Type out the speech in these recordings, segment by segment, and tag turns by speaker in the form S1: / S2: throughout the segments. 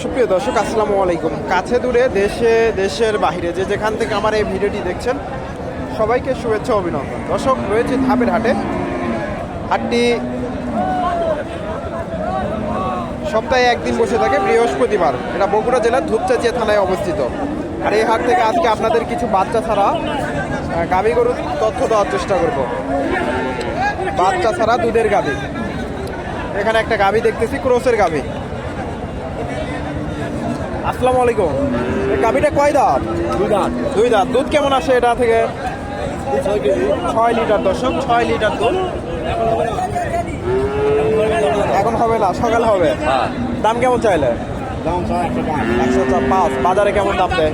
S1: সুপ্রিয় দর্শক, আসসালামু আলাইকুম। কাছে দূরে দেশে, দেশের বাইরে যে যেখান থেকে আমার এই ভিডিওটি দেখছেন, সবাইকে শুভেচ্ছা অভিনন্দন। দর্শক, রয়েছে ধাপের হাটে। হাটটি সপ্তাহে একদিন বসে থাকে বৃহস্পতিবার। এটা বগুড়া জেলার ধূপচাচিয়া থানায় অবস্থিত। আর এই হাট থেকে আজকে আপনাদের কিছু বাচ্চা ছাড়া গাভী গরুর তথ্য দেওয়ার চেষ্টা করব। বাচ্চা ছাড়া দুধের গাভী। এখানে একটা গাভী দেখতেছি ক্রোসের গাভী। আসসালামু আলাইকুম। এই গাভীটা কয় দাঁত?
S2: দুই দাঁত।
S1: দুই দাঁত। দুধ কেমন আসে এটা থেকে?
S2: ছয়
S1: লিটার দর্শক ছয় লিটার দুধ। এখন হবে না সকাল হবে।
S2: হ্যাঁ।
S1: দাম কেমন চাইলে?
S2: দাম একশো
S1: পাঁচ। বাজারে কেমন দাম দেয়?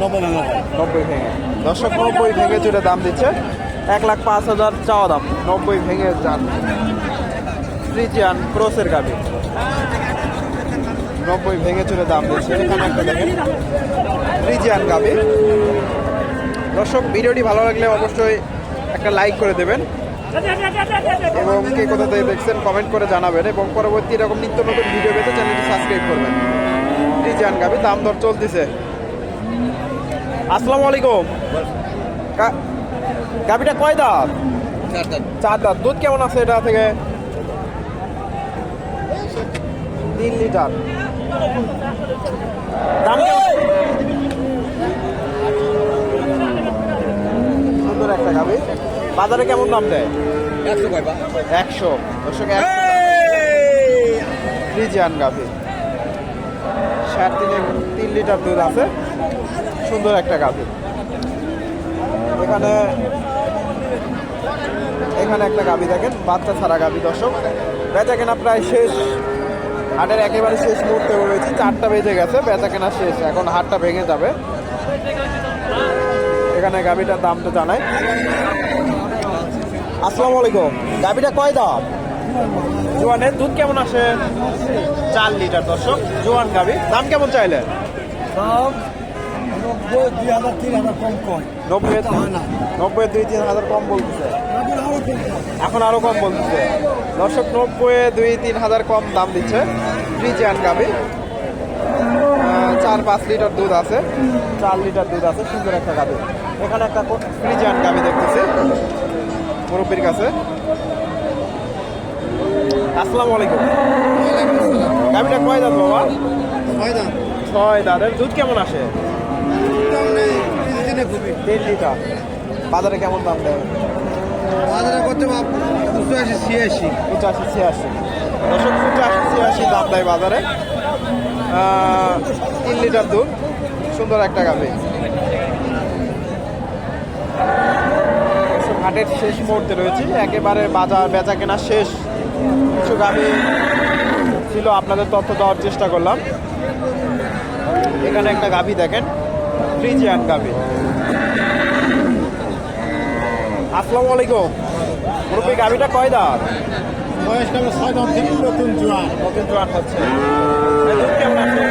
S2: নব্বই
S1: ভেঙে। দর্শক নব্বই ভেঙে চুরে দাম দিচ্ছে। এক লাখ পাঁচ হাজার চাওয়া দাম। নব্বই ভেঙে যান ফ্রিজিয়ান ক্রোসের গাড়ি নব্বই ভেঙে চলে দাম দিচ্ছে এখানে একটা দেখেন ফ্রিজিয়ান গাবি দর্শক ভিডিওটি ভালো লাগলে অবশ্যই একটা লাইক করে দেবেন। এবং কে কোথা থেকে দেখছেন কমেন্ট করে জানাবেন। এবং পরবর্তী এরকম নিত্য নতুন ভিডিও পেতে চ্যানেলটি সাবস্ক্রাইব করবেন। ফ্রিজিয়ান গাবি দাম দর চলতেছে। আসসালামু আলাইকুম। গা- গাভিটা কয় দাঁত।
S2: চার দাঁত।
S1: দুধ কেমন আছে এটা থেকে? তিন লিটার। দাম সুন্দর একটা গাভি। বাজারে কেমন দাম দেয়?
S2: একশো
S1: একশো। দর্শক ফ্রিজিয়ান গাভি। সাড়ে তিন তিন লিটার দুধ আছে। সুন্দর একটা গাভি। এখানে এখানে একটা গাভি দেখেন বাচ্চা ছাড়া গাভি দর্শক। বেচা কেনা প্রায় শেষ হাটের একেবারে শেষ মুহূর্তে রয়েছে চারটা বেজে গেছে বেচা কেনা শেষ এখন হাটটা ভেঙে যাবে। এখানে গাভিটার দাম তো জানাই। আসসালামু আলাইকুম। গাভিটা কয় দাম? জোয়ানের দুধ কেমন আসে? চার লিটার দর্শক। জোয়ান গাভি দাম কেমন চাইলেন?
S2: দাম নব্বই দুই হাজার তিন হাজার কম কয়।
S1: নব্বই নব্বই দুই তিন হাজার কম বলতেছে। এখন আরও কম বলতেছে। দর্শক নব্বই দুই তিন হাজার কম দাম দিচ্ছে ফ্রিজিয়ান গাভি আহ, চার পাঁচ লিটার দুধ আছে। চার লিটার দুধ আছে সুন্দর একটা গাভি এখানে একটা ফ্রিজিয়ান গাভি দেখতেছি মুরব্বীর কাছে। আসসালামু আলাইকুম। গাভিটা কয় দাঁত বাবা?
S2: ছয় দাঁত?
S1: ছয় দাঁতের। দুধ কেমন আসে? তিন লিটার। বাজারে কেমন দাম দেয়?
S2: বাজারে করতে দুশো আশি ছিয়াশি।
S1: পঁচাশি, ছিয়াশি। দশক পঁচাশি, ছিয়াশি দাম দেয় বাজারে তিন লিটার দুধ, সুন্দর একটা গাভি। হাটের শেষ মুহূর্তে রয়েছে। একেবারে বাজার বেচা কেনা শেষ কিছু গাভি ছিল, আপনাদের তথ্য দেওয়ার চেষ্টা করলাম। এখানে একটা গাভি দেখেন, ফ্রিজিয়ান গাভি। আসসালামু আলাইকুম। মুরব্বী গাভিটা কয় দাঁত?
S2: বয়সকালে ছয় দাঁত থেকে নতুন
S1: নতুন হচ্ছে। দুধ কেমন আছে?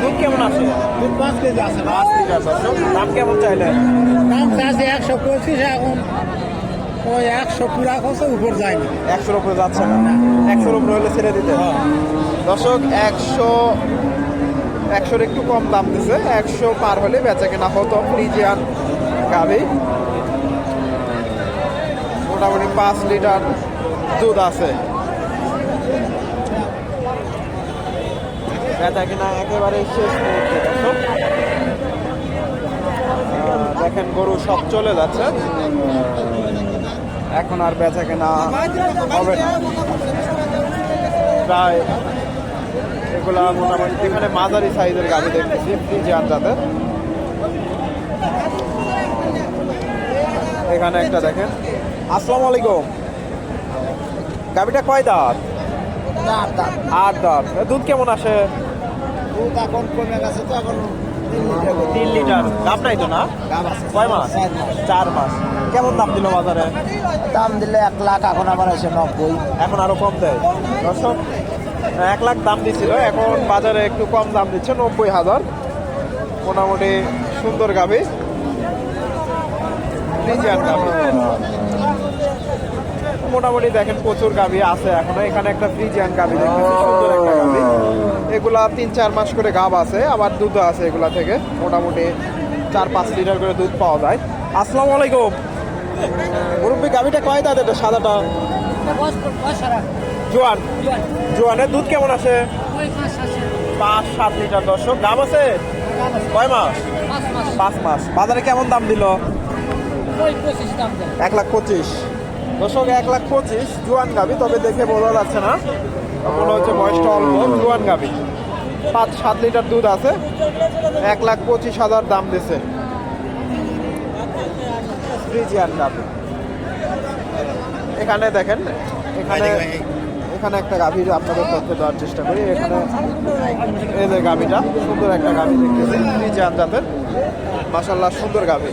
S1: দুধ কেমন আছে
S2: দুধ পাঁচ কেজি আছে। না
S1: পাঁচ লিটার দর্শক দাম কেমন চাইলেন
S2: দাম একশো পঁচিশ এখন ওই একশো পুরা উপর যায়নি।
S1: একশোর উপরে যাচ্ছে না। একশোর উপরে হলে ছেড়ে দিতে দর্শক একশো একশোর একটু কম দাম দিছে। একশো পার হলে বেচা কেনা হতো ফ্রিজিয়ান গাভি। মোটামুটি পাঁচ লিটার দুধ আছে। বেচা কেনা একেবারে শেষ দেখেন গরু সব চলে যাচ্ছে। এখন আর বেচা কেনা হবে না। প্রায় এগুলা মোটামুটি, এখানে মাঝারি সাইজের গাড়ি দেখতেছি, ফ্রিজিয়ান জাতের। এখানে একটা দেখেন আসসালামু আলাইকুম। গাড়িটা কয় দাঁত? আট দাঁত। দুধ কেমন আসে?
S2: দুধ এখন কমে গেছে তো এখন
S1: তিন লিটার। দাম নাই তো না?
S2: আছে।
S1: কয় মাস? চার মাস। কেমন দাম দিল বাজারে?
S2: দাম দিলে এক লাখ এখন আবার এসে নব্বই।
S1: এখন আরও কম দেয়। দর্শক এক লাখ দাম দিছিল এখন বাজারে একটু কম দাম দিচ্ছে নব্বই হাজার। মোটামুটি সুন্দর গাবি ফ্রিজিয়ান গাবি মোটামুটি দেখেন প্রচুর গাভি আছে এখনও। এখানে একটা ফ্রিজিয়ান গাভি দেখতেছি সুন্দর একটা গাভি। এগুলা তিন চার মাস করে গাব আছে আবার দুধ আছে এগুলা থেকে। মোটামুটি চার পাঁচ লিটার করে দুধ পাওয়া যায়। আসসালামু আলাইকুম। মুরব্বী গাভিটা কয় দাঁত এটা সাদাটা? জোয়ান। জোয়ানের দুধ কেমন আছে পাঁচ সাত লিটার। দর্শক দাম আছে? কয় মাস? পাঁচ মাস। বাজারে কেমন দাম দিল? এক লাখ পঁচিশ। দর্শক, এক লাখ পঁচিশ, জুয়ান গাবি তবে দেখে বোঝা যাচ্ছে না। মনে হচ্ছে বয়সটা অল্প, জোয়ান গাবি পাঁচ, সাত লিটার দুধ আছে। এক লাখ পঁচিশ হাজার দাম দিছে। ফ্রিজিয়ান গাবি এখানে দেখেন, এখানে এখানে একটা গাভী আপনাদের তথ্য দেওয়ার চেষ্টা করি। এখানে এই যে গাভীটা, সুন্দর একটা গাভী দেখতেছি, ফ্রিজিয়ান জাতের। মাসাল্লাহ সুন্দর গাভী।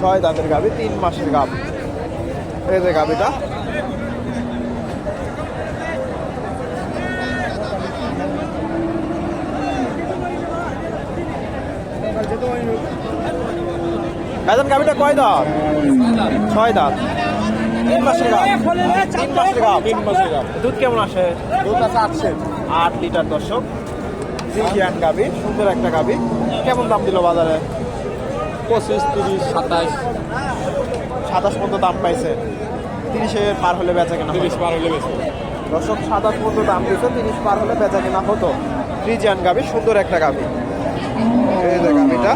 S1: ছয় দাঁতের গাভী তিন মাসের গাভ। এই যে গাভীটা। কয় দাঁত? ছয় দাঁত। তিন মাসের গাভ তিন মাসের গাভ তিন মাসের গাভ দুধ কেমন আসে? দুধ আছে আটশো আট লিটার দর্শক। ফ্রিজিয়ান গাভী সুন্দর একটা গাভী। কেমন দাম দিল বাজারে?
S2: পঁচিশ তিরিশ সাতাইশ
S1: সাতাশ পর্যন্ত দাম পাইছে। তিরিশে পার হলে বেচা কেনা
S2: তিরিশ পার হলে বেশি
S1: দর্শক সাতাশ পর্যন্ত দাম দিচ্ছে তিরিশ পার হলে বেচা কেনা হতো। ফ্রিজিয়ান গাভী সুন্দর একটা গাভী। এই যে গাভীটা।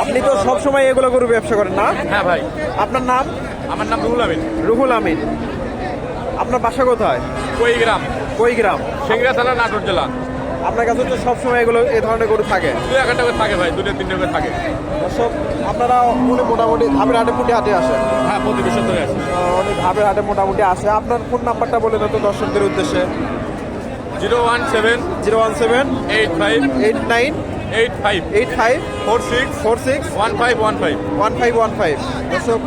S1: আপনি তো সবসময় এগুলো গরু ব্যবসা করেন না?
S2: হ্যাঁ ভাই।
S1: আপনার নাম?
S2: আমার নাম রুহুল আমিন।
S1: রুহুল আমিন। আপনার বাসা কোথায়?
S2: কই গ্রাম?
S1: কই গ্রাম?
S2: সিংড়া থানা নাটোর জেলা।
S1: আপনার কাছে তো সবসময় এগুলো এই ধরনের গরু থাকে।
S2: দুই একটা করে থাকে ভাই দুটো তিনটে করে থাকে।
S1: সব আপনারা উনি মোটামুটি ধাপের হাটে পুটি হাটে আসে
S2: হ্যাঁ প্রতি আছে
S1: আহ, উনি ধাপের হাটে মোটামুটি আসে। আপনার ফোন নাম্বারটা বলে দেন তো দর্শকদের উদ্দেশ্যে।
S2: Zero one seven
S1: zero one seven
S2: eight five
S1: eight nine
S2: eight five
S1: eight five
S2: four six
S1: four six
S2: one five one five
S1: one five one five দর্শক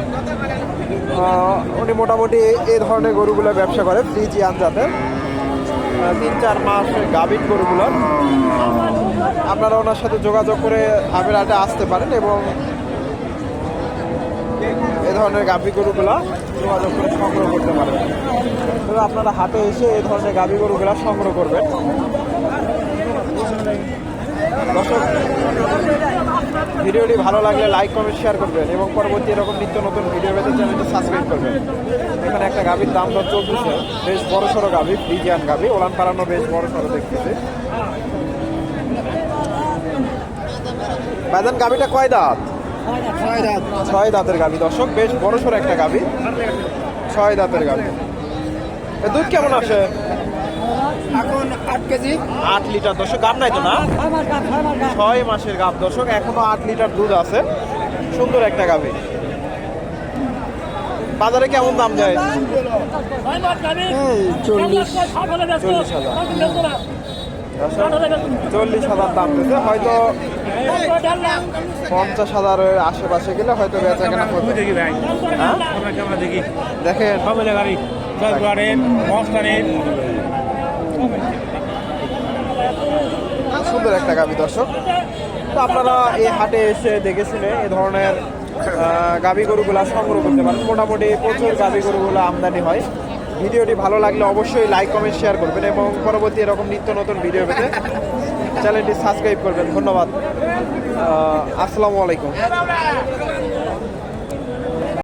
S1: উনি মোটামুটি এই ধরনের গরুগুলো ব্যবসা করে ফ্রিজি আনজাতের আহ, তিন চার মাস গাভীর গরুগুলো। আপনারা ওনার সাথে যোগাযোগ করে হাটে আসতে পারেন এবং এ ধরনের গাভী গরুগুলো যোগাযোগ করে সংগ্রহ করতে পারেন। তবে আপনারা হাটে এসে এ ধরনের গাভী গরুগুলো সংগ্রহ করবেন। দর্শক ভিডিওটি ভালো লাগলে লাইক কমেন্ট শেয়ার করবেন এবং পরবর্তী এরকম নিত্য নতুন ভিডিও পেতে চ্যানেলটি সাবস্ক্রাইব করবেন। এখানে একটা গাভীর দাম দর চলতেছে বেশ বড় সড়ো গাভী ফ্রিজিয়ান গাভী ওলান পাড়ানো বেশ বড় সড়ো দেখতেছে। বাজান গাভীটা কয় দাঁত।
S2: ছয়
S1: দাঁতের গাভী দর্শক বেশ বড় সড়ো একটা গাভী। ছয় দাঁতের গাভী। এ দুধ কেমন আসে?
S2: এখন আট কেজি।
S1: আট লিটার দর্শক গাব নাই তো না? ছয় মাসের গাব দর্শক এখনও আট লিটার দুধ আছে। সুন্দর একটা গাভী বাজারে কেমন দাম যায়?
S2: চল্লিশ
S1: চল্লিশ হাজার। চল্লিশ হাজার দাম দিতে হয়তো পঞ্চাশ হাজারের আশেপাশে গেলে হয়তো বেচা কেনা করবে। হ্যাঁ?
S2: আমরা দেখি?
S1: দেখেন। সুন্দর একটা গাভী দর্শক। তো আপনারা এই হাটে এসে দেখে শুনে এই ধরনের গাভী গরুগুলা সংগ্রহ করতে পারেন। মোটামুটি প্রচুর গাভী গরুগুলো আমদানি হয়। ভিডিওটি ভালো লাগলে অবশ্যই লাইক, কমেন্ট, শেয়ার করবেন এবং পরবর্তী এরকম নিত্য নতুন ভিডিও পেতে চ্যানেলটি সাবস্ক্রাইব করবেন। ধন্যবাদ। আসসালামু আলাইকুম।